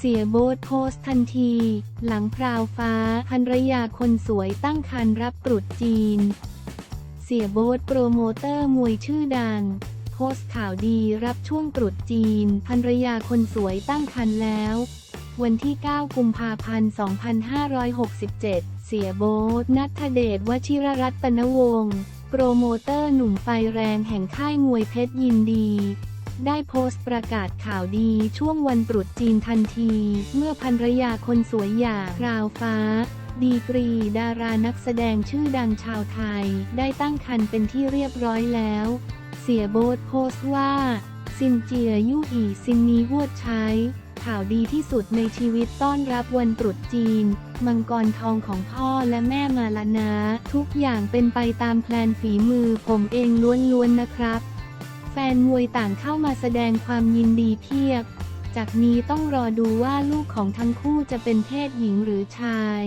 เสียโบทโพสทันที หลังพราวฟ้าภรรยาคนสวยตั้งครรภ์รับตรุษจีน เสียโบทโปรโมเตอร์มวยชื่อดัง โพสข่าวดีรับช่วงตรุษจีนภรรยาคนสวยตั้งครรภ์แล้ว วันที่ 9 กุมภาพันธ์ 2567 เสียโบทนัทเดชวชิรรัตนวงศ์โปรโมเตอร์หนุ่มไฟแรงแห่งค่ายมวยเพชรยินดี ได้โพสต์ประกาศข่าวดีช่วงวันตรุษจีนทันที เมื่อภรรยาคนสวยอย่างราวฟ้า ดีกรีดารานักแสดงชื่อดังชาวไทย ได้ตั้งครรภ์เป็นที่เรียบร้อยแล้ว เสียโบทโพสต์ว่าซินเจียยู่อีซินนีววดใช้ ข่าวดีที่สุดในชีวิตต้อนรับวันตรุษจีน มังกรทองของพ่อและแม่มาละนะ ทุกอย่างเป็นไปตามแพลนฝีมือผมเองล้วนๆนะครับ นมวยต่างเข้ามาแสดงความยินดีเพียบ จากนี้ต้องรอดูว่าลูกของทั้งคู่จะเป็นเพศหญิงหรือชาย